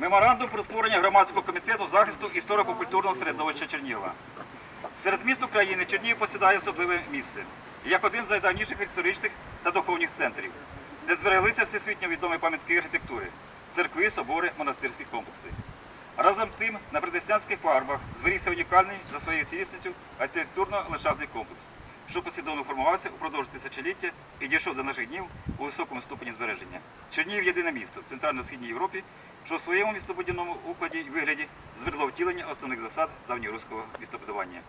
Меморандум про створення громадського комітету захисту історико-культурного середовища Чернігова. Серед міст України Чернігів посідає особливе місце, як один з найдавніших історичних та духовних центрів, де збереглися всесвітньо відомі пам'ятки архітектури, церкви, собори, монастирські комплекси. Разом з тим, на Придеснянських пагорбах зберігся унікальний за своєю цілісністю архітектурно-ландшафтний комплекс, що послідовно формувався упродовж тисячоліття і дійшов до наших днів у високому ступені збереження. Чернігів єдине місто в Центрально-Східній Європі, що в своєму містобудівному укладі і вигляді зберегло втілення основних засад давньоруського містобудування.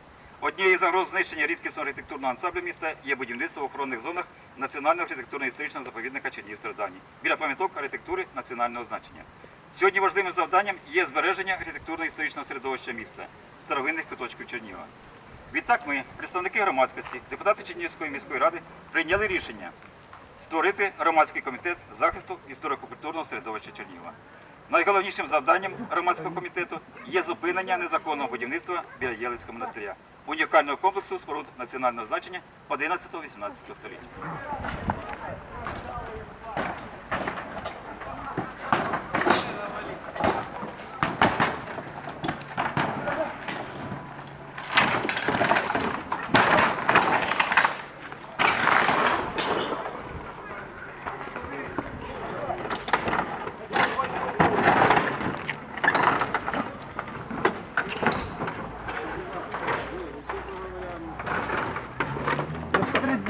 Однією загроз знищення рідкісного архітектурного ансамблю міста є будівництво в охоронних зонах Національного архітектурно-історичного заповідника Чернігівської Дані біля пам'яток архітектури національного значення. Сьогодні важливим завданням є збереження архітектурно-історичного середовища міста, старовинних куточків Чернігова. Відтак ми, представники громадськості, депутати Чернігівської міської ради, прийняли рішення створити громадський комітет захисту історико-культурного середовища Чернігова. Найголовнішим завданням громадського комітету є зупинення незаконного будівництва біля Єлицького монастиря, унікального комплексу споруд національного значення 11-18 століття.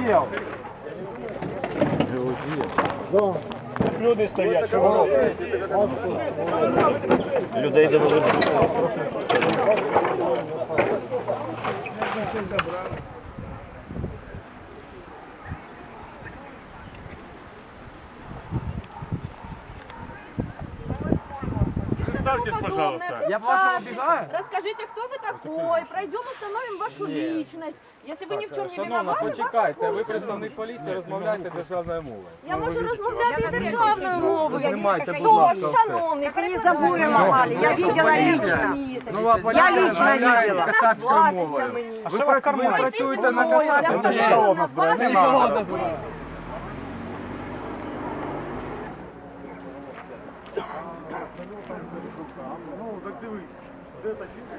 Беспредел. Люди стоять, що ви робите? Людей довели. Представьтесь, пожалуйста. Я вашего убегаю? Расскажите, кто вы такой, пройдем, установим вашу личность. Если вы ни в чем не Шановна, виноваты, вас почекайте, ви відпустять. представник поліції, розмовляйте державною мовою. Я можу розмовляти і державною мовою. Знімайте, будь Хто, ласка, все. шановний, ви не забудемо, я видела лично. Нова поліція лично розмовляє видела. кацапською Назватися мовою. мені. Ви, пра- ви працюєте на мною, Ну, так дивись, де та жінка?